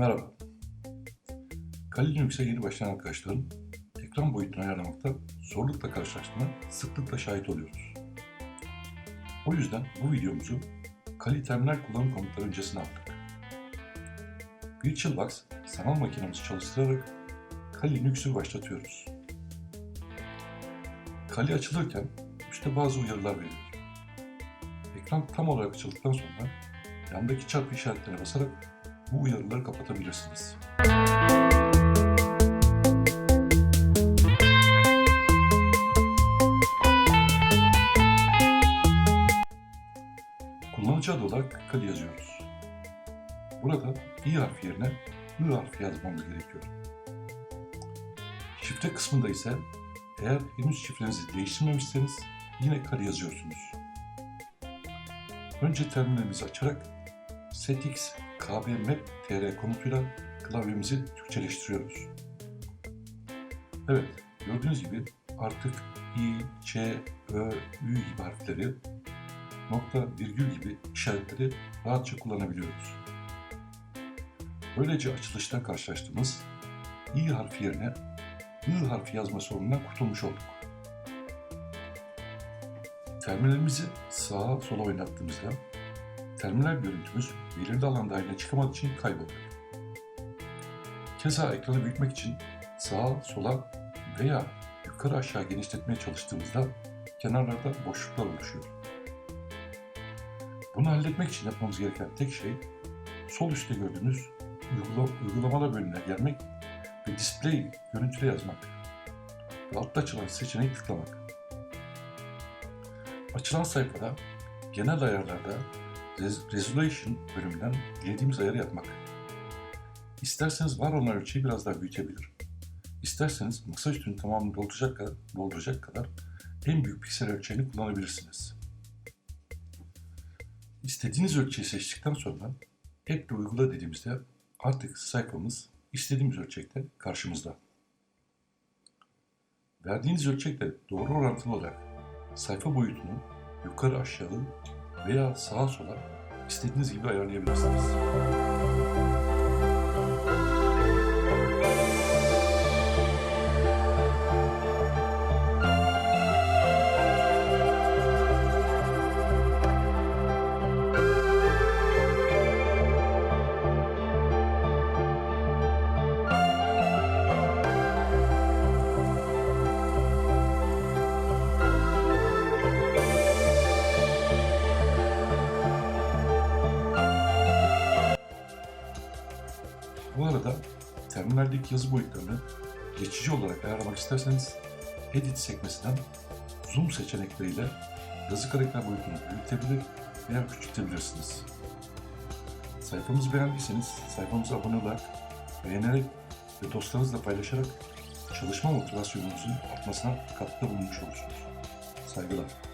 Merhaba. Kali Linux'e yeni başlayan arkadaşların ekran boyutunu ayarlamakta zorlukla karşılaştığına sıklıkla şahit oluyoruz. O yüzden bu videomuzu Kali terminal kullanım komutları öncesine aldık. VirtualBox sanal makinemizi çalıştırarak Kali Linux'ü başlatıyoruz. Kali açılırken üstte bazı uyarılar verilir. Ekran tam olarak açıldıktan sonra yandaki çarpı işaretlerine basarak bu uyarıları kapatabilirsiniz. Kullanıcı adı olarak Kali yazıyoruz. Burada i harfi yerine ı harfi yazmamız gerekiyor. Şifre kısmında ise eğer henüz şifrenizi değiştirmemişseniz yine Kali yazıyorsunuz. Önce terminalimizi açarak setx kbmap tr komutuyla klavyemizi Türkçeleştiriyoruz. Evet, gördüğünüz gibi artık i, ç, ö, ü gibi harfleri, nokta, virgül gibi işaretleri rahatça kullanabiliyoruz. Böylece açılışta karşılaştığımız i harfi yerine ı harfi yazma sorunundan kurtulmuş olduk. Terminalimizi sağa sola oynattığımızda terminal görüntümüz belirli alan dahiline çıkamadığı için kaybolur. Keza ekranı büyütmek için sağa sola veya yukarı aşağı genişletmeye çalıştığımızda kenarlarda boşluklar oluşuyor. Bunu halletmek için yapmamız gereken tek şey sol üstte gördüğünüz uygula, uygulamalar bölümüne gelmek ve display görüntüle yazmak ve altta açılan seçeneği tıklamak. Açılan sayfada genel ayarlarda Resolution bölümünden dilediğimiz ayarı yapmak. İsterseniz var olan ölçüyü biraz daha büyütebilir. İsterseniz masa üstünün tamamını dolduracak kadar, dolduracak kadar en büyük piksel ölçeğini kullanabilirsiniz. İstediğiniz ölçeği seçtikten sonra App uygula dediğimizde artık sayfamız istediğimiz ölçekte karşımızda. Verdiğiniz ölçekle doğru orantılı olarak sayfa boyutunu yukarı aşağı veya sağa sola istediğiniz gibi ayarlayabilirsiniz. Bu arada terminaldeki yazı boyutlarını geçici olarak ayarlamak isterseniz Edit sekmesinden Zoom seçenekleriyle yazı karakter boyutunu büyütebilir veya küçültebilirsiniz. Sayfamızı beğendiyseniz sayfamıza abone olarak, beğenerek ve dostlarınızla paylaşarak çalışma motivasyonunuzun artmasına katkıda bulunmuş olursunuz. Saygılar.